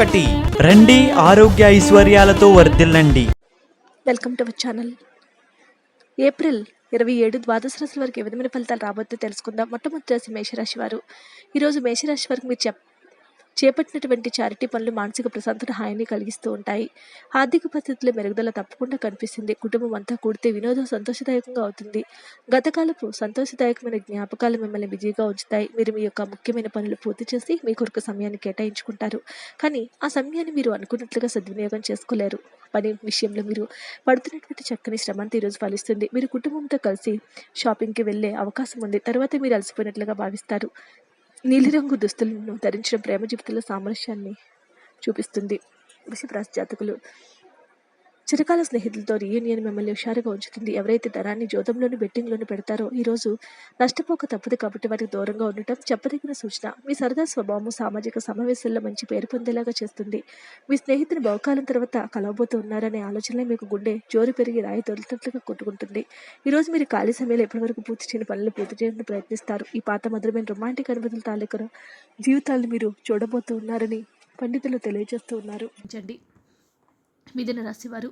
ఒకటి. రండి ఆరోగ్య ఐశ్వర్యాలతో వర్ధిల్లండి. Welcome to our channel. April ఇరవై ఏడు ద్వాదశ రాశుల వరకు ఏ విధమైన ఫలితాలు రాబోతుందో తెలుసుకుందాం. మొట్టమొదటి రాశి మేషరాశి వారు. ఈరోజు మేషరాశి వారికి మీరు చెప్ చేపట్టినటువంటి చారిటీ పనులు మానసిక ప్రశాంతత హాయిని కలిగిస్తూ ఉంటాయి. ఆర్థిక పరిస్థితుల్లో మెరుగుదల తప్పకుండా కనిపిస్తుంది. కుటుంబం అంతా కూడితే వినోదం సంతోషదాయకంగా అవుతుంది. గతకాలపు సంతోషదాయకమైన జ్ఞాపకాలు మిమ్మల్ని బిజీగా ఉంచుతాయి. మీరు మీ యొక్క ముఖ్యమైన పనులు పూర్తి చేసి మీ కొరకు సమయాన్ని కేటాయించుకుంటారు. కానీ ఆ సమయాన్ని మీరు అనుకున్నట్లుగా సద్వినియోగం చేసుకోలేరు. పని విషయంలో మీరు పడుతున్నటువంటి చక్కని శ్రమంతా ఈరోజు ఫలిస్తుంది. మీరు కుటుంబంతో కలిసి షాపింగ్కి వెళ్ళే అవకాశం ఉంది. తర్వాత మీరు అలసిపోయినట్లుగా భావిస్తారు. నీలిరంగు దుస్తులను ధరించిన ప్రేమ జీవితంలో సామరస్యాన్ని చూపిస్తుంది. వృషభరాశి జాతకులు. చిరకాల స్నేహితులతో రీయూనియన్ మిమ్మల్ని హుషారుగా ఉంచుతుంది. ఎవరైతే ధనాన్ని జోదంలోని బెట్టింగ్లోని పెడతారో ఈరోజు నష్టపోక తప్పదు కాబట్టి వారికి దూరంగా ఉండటం చెప్పదగిన సూచన. మీ సరదా స్వభావం సామాజిక సమావేశాల్లో మంచి పేరు పొందేలాగా చేస్తుంది. మీ స్నేహితుని బహుకాలం తర్వాత కలవబోతూ ఉన్నారనే ఆలోచనలో మీకు గుండె జోరు పెరిగి రాయి తొలితట్లుగా కొట్టుకుంటుంది. ఈరోజు మీరు ఖాళీ సమయంలో ఎప్పటివరకు పూర్తి చేయని పనులు పూర్తి చేయడానికి ప్రయత్నిస్తారు. ఈ పాత మధురమైన రొమాంటిక్ అనుభూతుల తాలూకు జీవితాలను మీరు చూడబోతూ ఉన్నారని పండితులు తెలియజేస్తూ ఉన్నారు. చండి మిథున రాశివారు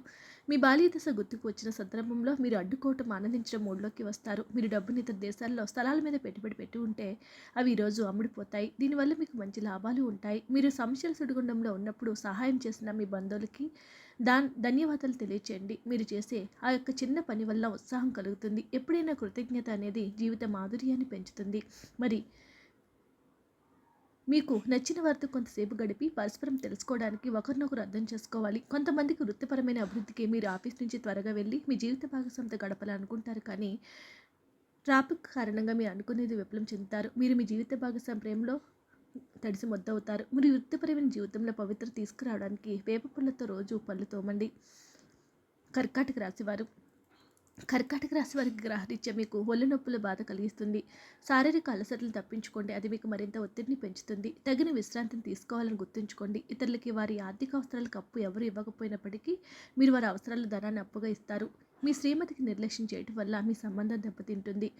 మీ బాల్య దశ గుర్తుకు వచ్చిన సందర్భంలో మీరు అడ్డుకోవటం ఆనందించడం మూడ్లోకి వస్తారు. మీరు డబ్బుని ఇతర దేశాల్లో స్థలాల మీద పెట్టుబడి పెట్టి ఉంటే అవి ఈరోజు అమ్ముడిపోతాయి. దీనివల్ల మీకు మంచి లాభాలు ఉంటాయి. మీరు సమస్యల సుడిగుండంలో ఉన్నప్పుడు సహాయం చేసిన మీ బంధువులకి దాన్ ధన్యవాదాలు తెలియచేయండి. మీరు చేసే ఆ యొక్క చిన్న పని వల్ల ఉత్సాహం కలుగుతుంది. ఎప్పుడైనా కృతజ్ఞత అనేది జీవిత మాధుర్యాన్ని పెంచుతుంది. మరి మీకు నచ్చిన వారితో కొంతసేపు గడిపి పరస్పరం తెలుసుకోవడానికి ఒకరినొకరు అర్థం చేసుకోవాలి. కొంతమందికి వృత్తిపరమైన అభివృద్ధికి మీరు ఆఫీస్ నుంచి త్వరగా వెళ్ళి మీ జీవిత భాగస్వామితో గడపాలనుకుంటారు కానీ ట్రాఫిక్ కారణంగా మీరు అనుకునేది విఫలం చెందుతారు. మీరు మీ జీవిత భాగస్వామి ప్రేమలో తడిసి మొద్దవుతారు. మీరు వృత్తిపరమైన జీవితంలో పవిత్ర తీసుకురావడానికి వేప పుల్లతో రోజు పళ్ళు తోమండి. కర్కాటక రాశివారు. కర్కాటక రాశి వారికి గ్రహరీత్యా మీకు ఒళ్ళు నొప్పుల బాధ కలిగిస్తుంది. శారీరక అలసటలు తప్పించుకోండి. అది మీకు మరింత ఒత్తిడిని పెంచుతుంది. తగిన విశ్రాంతిని తీసుకోవాలని గుర్తుంచుకోండి. ఇతరులకి వారి ఆర్థిక అవసరాలకు అప్పు ఎవరు ఇవ్వకపోయినప్పటికీ మీరు వారి అవసరాల ధనాన్ని అప్పుగా ఇస్తారు. మీ శ్రీమతికి నిర్లక్ష్యం చేయటం వల్ల మీ సంబంధం దెబ్బతింటుంది.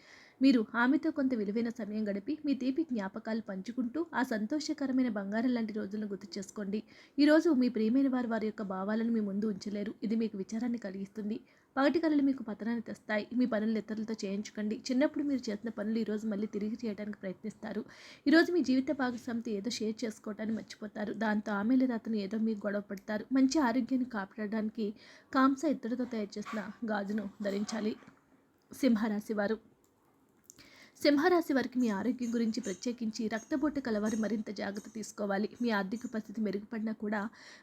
మీరు ఆమెతో కొంత విలువైన సమయం గడిపి మీ తీపి జ్ఞాపకాలు పంచుకుంటూ ఆ సంతోషకరమైన బంగారం లాంటి రోజులను గుర్తు చేసుకోండి. ఈరోజు మీ ప్రియమైన వారు వారి యొక్క భావాలను మీ ముందు ఉంచలేరు. ఇది మీకు విచారాన్ని కలిగిస్తుంది. పగటి కళలు మీకు పతనాన్ని తెస్తాయి. మీ పనులు ఇతరులతో చేయించుకోండి. చిన్నప్పుడు మీరు చేసిన పనులు ఈరోజు మళ్ళీ తిరిగి చేయడానికి ప్రయత్నిస్తారు. ఈరోజు మీ జీవిత భాగస్వామితో ఏదో షేర్ చేసుకోవటాన్ని మర్చిపోతారు. దాంతో ఆమె లేదా అతను ఏదో మీకు గొడవ పడతారు. మంచి ఆరోగ్యాన్ని కాపాడడానికి కాంస ఇత్తడితో తయారు చేసిన గాజును ధరించాలి. సింహరాశి వారు. సింహరాశి వారికి మీ ఆరోగ్యం గురించి ప్రత్యేకించి రక్తపోటు కలవారు మరింత జాగ్రత్త తీసుకోవాలి. మీ ఆర్థిక పరిస్థితి మెరుగుపడినా కూడా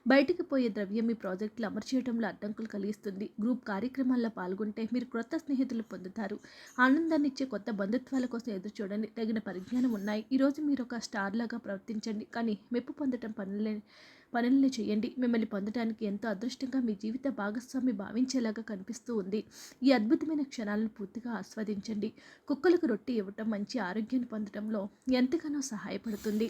బయటికి పోయే ద్రవ్యం మీ ప్రాజెక్టులు అమలు చేయడంలో అడ్డంకులు కలిగిస్తుంది. గ్రూప్ కార్యక్రమాల్లో పాల్గొంటే మీరు క్రొత్త స్నేహితులు పొందుతారు. ఆనందాన్ని ఇచ్చే కొత్త బంధుత్వాల కోసం ఎదురు చూడండి తగిన పరిజ్ఞానం ఉన్నాయి. ఈరోజు మీరు ఒక స్టార్ లాగా ప్రవర్తించండి. కానీ మెప్పు పొందటం పనులే పనుల్ని చేయండి. మిమ్మల్ని పొందడానికి ఎంతో అదృష్టంగా మీ జీవిత భాగస్వామి భావించేలాగా కనిపిస్తూ ఉంది. ఈ అద్భుతమైన క్షణాలను పూర్తిగా ఆస్వాదించండి. కుక్కలకు రొట్టె ఇవ్వటం మంచి ఆరోగ్యాన్ని పొందడంలో ఎంతగానో సహాయపడుతుంది.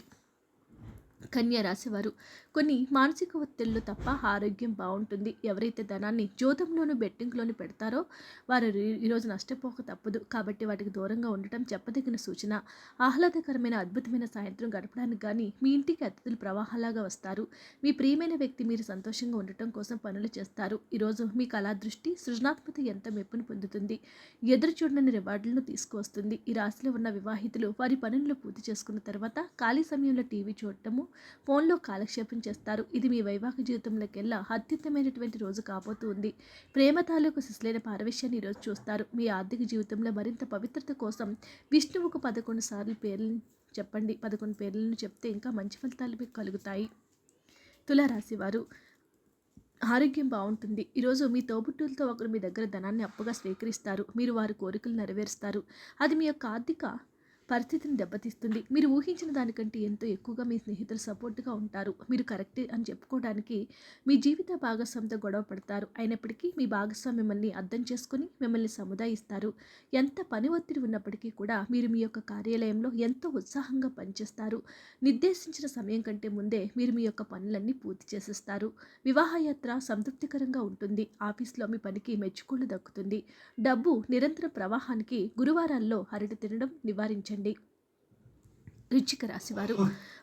కన్యా రాశివారు కొన్ని మానసిక ఒత్తిళ్ళు తప్ప ఆరోగ్యం బాగుంటుంది. ఎవరైతే ధనాన్ని జోదంలోను బెట్టింగ్లోను పెడతారో వారు ఈరోజు నష్టపోక తప్పదు. కాబట్టి వాటికి దూరంగా ఉండటం చెప్పదగిన సూచన. ఆహ్లాదకరమైన అద్భుతమైన సాయంత్రం గడపడానికి కానీ మీ ఇంటికి అతిథులు ప్రవాహాలాగా వస్తారు. మీ ప్రియమైన వ్యక్తి మీరు సంతోషంగా ఉండటం కోసం పనులు చేస్తారు. ఈరోజు మీ కళా దృష్టి సృజనాత్మక ఎంత మెప్పును పొందుతుంది? ఎదురు చూడని రివార్డులను తీసుకువస్తుంది. ఈ రాశిలో ఉన్న వివాహితులు వారి పనులను పూర్తి చేసుకున్న తర్వాత ఖాళీ సమయంలో టీవీ చూడటము ఫోన్లో కాలక్షేపం చేస్తారు. ఇది మీ వైవాహిక జీవితంలోకెల్లా అత్యుత్తమైనటువంటి రోజు కాబోతూ ఉంది ప్రేమ తాలూకు శిశులైన పారవిష్యాన్ని ఈరోజు చూస్తారు. మీ ఆర్థిక జీవితంలో మరింత పవిత్రత కోసం విష్ణువుకు పదకొండు సార్లు పేర్లను చెప్పండి. పదకొండు పేర్లను చెప్తే ఇంకా మంచి ఫలితాలు మీకు కలుగుతాయి. తులారాశివారు ఆరోగ్యం బాగుంటుంది. ఈరోజు మీ తోబుట్టులతో ఒకరు మీ దగ్గర ధనాన్ని అప్పుగా స్వీకరిస్తారు. మీరు వారి కోరికలు నెరవేరుస్తారు. అది మీ యొక్క ఆర్థిక పరిస్థితిని దెబ్బతీస్తుంది. మీరు ఊహించిన దానికంటే ఎంతో ఎక్కువగా మీ స్నేహితులు సపోర్ట్గా ఉంటారు. మీరు కరెక్టే అని చెప్పుకోవడానికి మీ జీవిత భాగస్వామితో గొడవ పడతారు. అయినప్పటికీ మీ భాగస్వామి మిమ్మల్ని అర్థం చేసుకుని మిమ్మల్ని సముదాయిస్తారు. ఎంత పని ఒత్తిడి ఉన్నప్పటికీ కూడా మీరు మీ యొక్క కార్యాలయంలో ఎంతో ఉత్సాహంగా పనిచేస్తారు. నిర్దేశించిన సమయం కంటే ముందే మీరు మీ యొక్క పనులన్నీ పూర్తి చేసేస్తారు. వివాహయాత్ర సంతృప్తికరంగా ఉంటుంది. ఆఫీస్లో మీ పనికి మెచ్చుకోలు దక్కుతుంది. డబ్బు నిరంతర ప్రవాహానికి గురువారాల్లో అరటి తినడం నివారించండి. ఆలోచించండి వృచ్చిక రాశివారు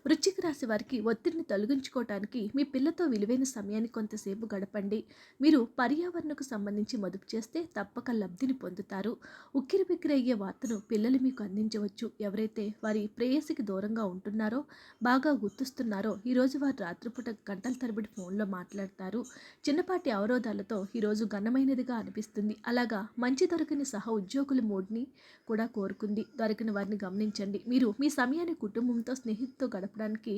వృచ్చిక రాశి వారికి ఒత్తిడిని తొలగించుకోవటానికి మీ పిల్లతో విలువైన సమయాన్ని కొంతసేపు గడపండి. మీరు పర్యావరణకు సంబంధించి మదుపు చేస్తే తప్పక లబ్ధిని పొందుతారు. ఉక్కిరి బిక్కిరి అయ్యే వార్తను పిల్లలు మీకు అందించవచ్చు. ఎవరైతే వారి ప్రేయసికి దూరంగా ఉంటున్నారో బాగా గుర్తుస్తున్నారో ఈరోజు వారు రాత్రిపూట గంటల తరబడి ఫోన్లో మాట్లాడతారు. చిన్నపాటి అవరోధాలతో ఈరోజు ఘనమైనదిగా అనిపిస్తుంది. అలాగా మంచి దొరకని సహ ఉద్యోగుల మూడ్ని కూడా కోరుకుంది. దొరికిన వారిని గమనించండి. మీరు మీ సమయాన్ని కుటుంబంతో స్నేహితుతో గడపడానికి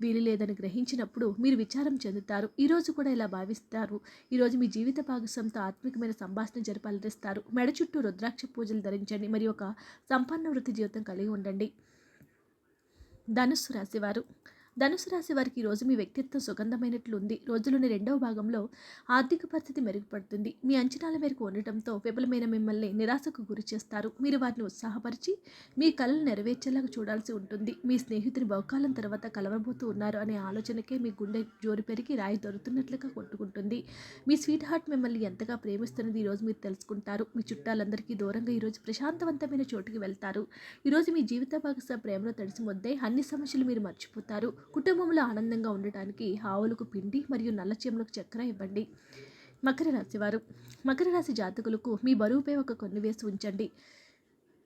వీలు లేదని గ్రహించినప్పుడు మీరు విచారం చెందుతారు. ఈరోజు కూడా ఇలా భావిస్తారు. ఈరోజు మీ జీవిత భాగస్వామితో ఆత్మికమైన సంభాషణ జరపాలనిస్తారు మెడ చుట్టూ రుద్రాక్ష పూజలు ధరించండి. మరియు ఒక సంపన్న వృత్తి జీవితం కలిగి ఉండండి. ధనుస్సు రాశివారు. ధనుసు రాశి వారికి రోజు మీ వ్యక్తిత్వం సుగంధమైనట్లు ఉంది రోజులోని రెండవ భాగంలో ఆర్థిక పరిస్థితి మెరుగుపడుతుంది. మీ అంచనాల మేరకు ఉండటంతో విఫలమైన మిమ్మల్ని నిరాశకు గురి చేస్తారు. మీరు వారిని ఉత్సాహపరిచి మీ కళలు నెరవేర్చేలాగా చూడాల్సి ఉంటుంది. మీ స్నేహితుని బహుకాలం తర్వాత కలవబోతూ ఉన్నారు అనే ఆలోచనకే మీ గుండె జోరు పెరిగి రాయి దొరుకుతున్నట్లుగా కొట్టుకుంటుంది. మీ స్వీట్ హార్ట్ మిమ్మల్ని ఎంతగా ప్రేమిస్తున్నది ఈరోజు మీరు తెలుసుకుంటారు. మీ చుట్టాలందరికీ దూరంగా ఈరోజు ప్రశాంతవంతమైన చోటుకి వెళ్తారు. ఈరోజు మీ జీవిత భాగస్వామి ప్రేమలో తడిసి ముద్దే అన్ని సమస్యలు మీరు మర్చిపోతారు. కుటుంబంలో ఆనందంగా ఉండటానికి ఆవులకు పిండి మరియు నల్ల చేమలకు చక్కెర ఇవ్వండి. మకర రాశి వారు మకర రాశి జాతకులకు మీ బరువుపై ఒక కొన్ని వేసి ఉంచండి.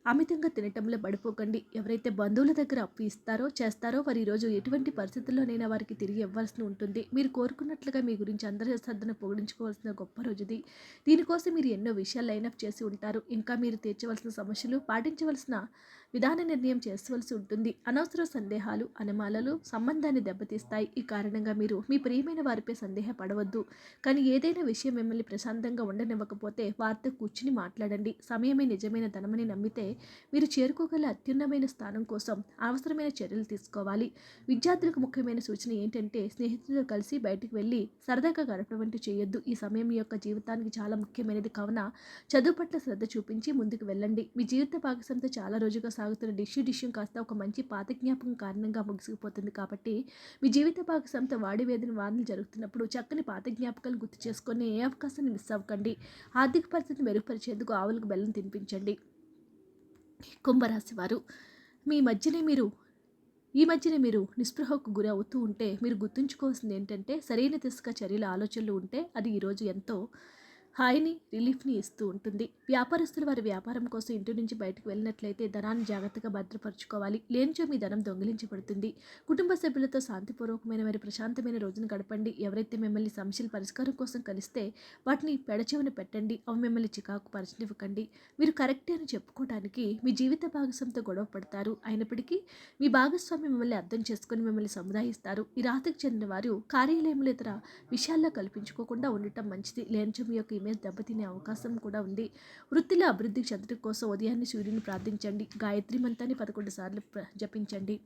అమితంగా తినటంలో పడిపోకండి. ఎవరైతే బంధువుల దగ్గర అప్పు ఇస్తారో చేస్తారో వారు ఈరోజు ఎటువంటి పరిస్థితుల్లోనైనా వారికి తిరిగి ఇవ్వాల్సి ఉంటుంది. మీరు కోరుకున్నట్లుగా మీ గురించి అందరి శ్రద్ధను పొగిడించుకోవాల్సిన గొప్ప రోజుది. దీనికోసం మీరు ఎన్నో విషయాలు లైనప్ చేసి ఉంటారు. ఇంకా మీరు తీర్చవలసిన సమస్యలు పాటించవలసిన విధాన నిర్ణయం చేసుకోవాల్సి ఉంటుంది. అనవసర సందేహాలు అనుమానాలు సంబంధాన్ని దెబ్బతీస్తాయి. ఈ కారణంగా మీరు మీ ప్రియమైన వారిపై సందేహపడవద్దు. కానీ ఏదైనా విషయం మిమ్మల్ని ప్రశాంతంగా ఉండనివ్వకపోతే వారితో కూర్చుని మాట్లాడండి. సమయమే నిజమైన ధనమని నమ్మితే మీరు చేరుకోగల అత్యున్నమైన స్థానం కోసం అవసరమైన చర్యలు తీసుకోవాలి. విద్యార్థులకు ముఖ్యమైన సూచన ఏంటంటే స్నేహితులతో కలిసి బయటకు వెళ్ళి సరదాగా గడపడం వంటి చేయొద్దు. ఈ సమయం యొక్క జీవితానికి చాలా ముఖ్యమైనది. కావున చదువు పట్ల శ్రద్ధ చూపించి ముందుకు వెళ్ళండి. మీ జీవిత భాగస్వామితో చాలా రోజుగా సాగుతున్న డిష్యూ డిష్యూ కాస్త ఒక మంచి పాత జ్ఞాపకం కారణంగా ముగిసిపోతుంది కాబట్టి మీ జీవిత భాగస్వామితో వాడి వేదిన వాదనలు జరుగుతున్నప్పుడు చక్కని పాత జ్ఞాపకాలు గుర్తు చేసుకొని ఏ అవకాశాన్ని మిస్ అవ్వకండి. ఆర్థిక పరిస్థితిని మెరుగుపరిచేందుకు ఆవులకు బెల్లం తినిపించండి. కుంభరాశి వారు మీ మధ్యనే మీరు ఈ మధ్యనే మీరు నిస్పృహకు గురి అవుతూ ఉంటే మీరు గుర్తుంచుకోవాల్సింది ఏంటంటే సరైన దిశగా చర్యల ఆలోచనలు ఉంటే అది ఈరోజు ఎంతో హాయిని రిలీఫ్ని ఇస్తూ ఉంటుంది. వ్యాపారస్తులు వారి వ్యాపారం కోసం ఇంటి నుంచి బయటకు వెళ్ళినట్లయితే ధనాన్ని జాగ్రత్తగా భద్రపరచుకోవాలి. లేనిచో మీ ధనం దొంగిలించబడుతుంది. కుటుంబ సభ్యులతో శాంతిపూర్వకమైన మరి ప్రశాంతమైన రోజును గడపండి. ఎవరైతే మిమ్మల్ని సమస్యల పరిష్కారం కోసం కలిస్తే వాటిని పెడచెవిన పెట్టండి. అవి మిమ్మల్ని చికాకు పరచనివ్వకండి. మీరు కరెక్టే అని చెప్పుకోవడానికి మీ జీవిత భాగస్వామితో గొడవ పడతారు. అయినప్పటికీ మీ భాగస్వామి మిమ్మల్ని అర్థం చేసుకుని మిమ్మల్ని సముదాయిస్తారు. ఈ రాతకు చెందిన వారు కార్యాలయంలో ఇతర విషయాల్లో కల్పించుకోకుండా ఉండటం మంచిది. లేనిచో మీ యొక్క ఇమేజ్ దెబ్బతినే అవకాశం కూడా ఉంది. వృత్తిలో అభివృద్ధి చెందడం కోసం ఉదయాన్నే సూర్యుని ప్రార్థించండి. గాయత్రి మంత్రాన్ని పదకొండు సార్లు ప్ర- జపించండి.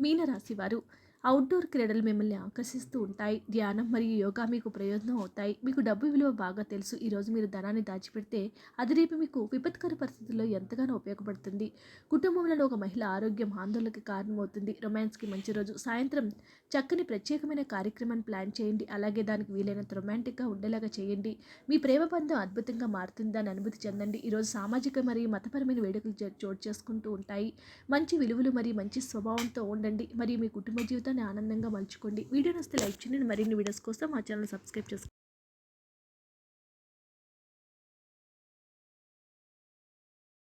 మీనరాశి వారు అవుట్డోర్ క్రీడలు మిమ్మల్ని ఆకర్షిస్తూ ఉంటాయి. ధ్యానం మరియు యోగా మీకు ప్రయోజనం అవుతాయి. మీకు డబ్బు విలువ బాగా తెలుసు. ఈరోజు మీరు ధనాన్ని దాచిపెడితే అది రేపు మీకు విపత్కర పరిస్థితుల్లో ఎంతగానో ఉపయోగపడుతుంది. కుటుంబంలో ఒక మహిళ ఆరోగ్యం ఆందోళనకి కారణమవుతుంది. రొమాన్స్కి మంచి రోజు. సాయంత్రం చక్కని ప్రత్యేకమైన కార్యక్రమాన్ని ప్లాన్ చేయండి. అలాగే దానికి వీలైనంత రొమాంటిక్గా ఉండేలాగా చేయండి. మీ ప్రేమ బంధం అద్భుతంగా మారుతుంది అనుభూతి చెందండి. ఈరోజు సామాజిక మరియు మతపరమైన వేడుకలు చోటు చేసుకుంటూ ఉంటాయి. మంచి విలువలు మరియు మంచి స్వభావంతో ఉండండి. మరియు మీ కుటుంబ జీవితం జీవితాన్ని ఆనందంగా మలుచుకోండి. వీడియో నస్తే లైక్ చేయండి. మరిన్ని వీడియోస్ కోసం మా ఛానల్ సబ్స్క్రైబ్ చేసుకోండి.